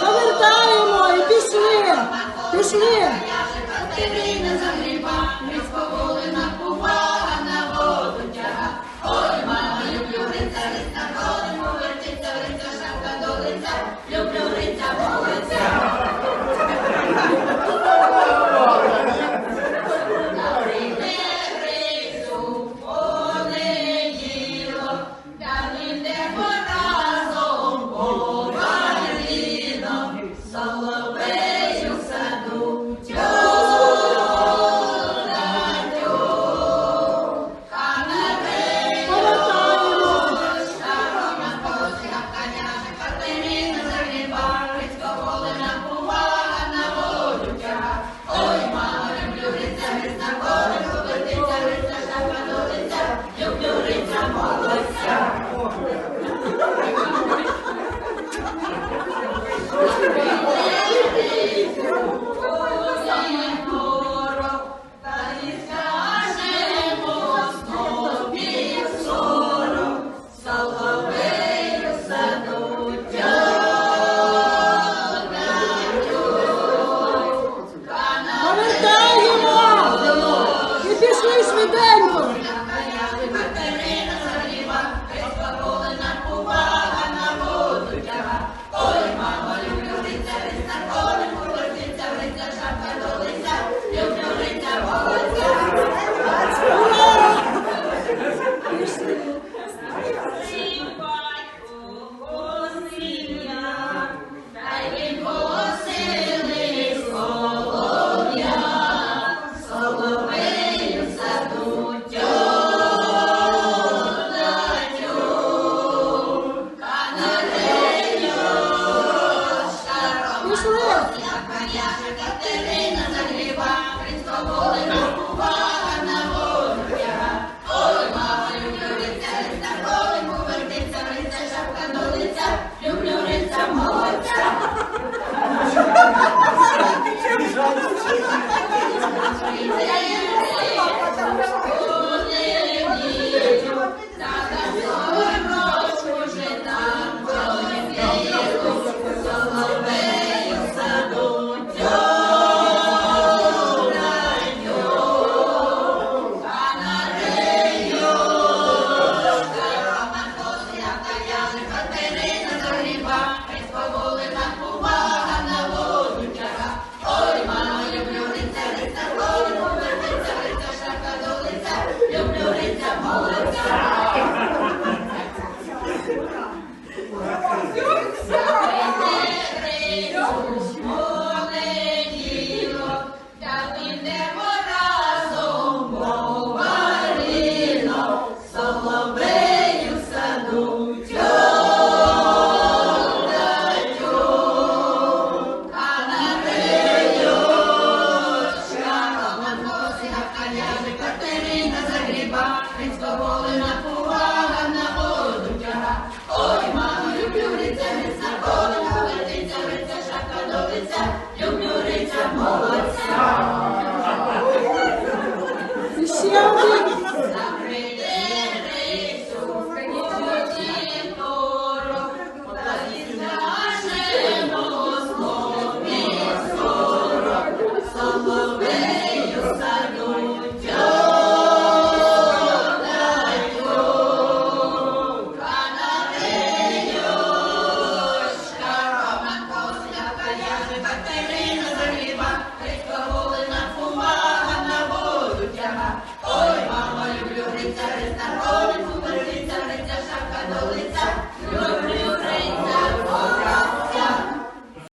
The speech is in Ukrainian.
Повертаємо і пішли. Пішли. І пішли швиденько. Пішли. Катерина загріба, Христо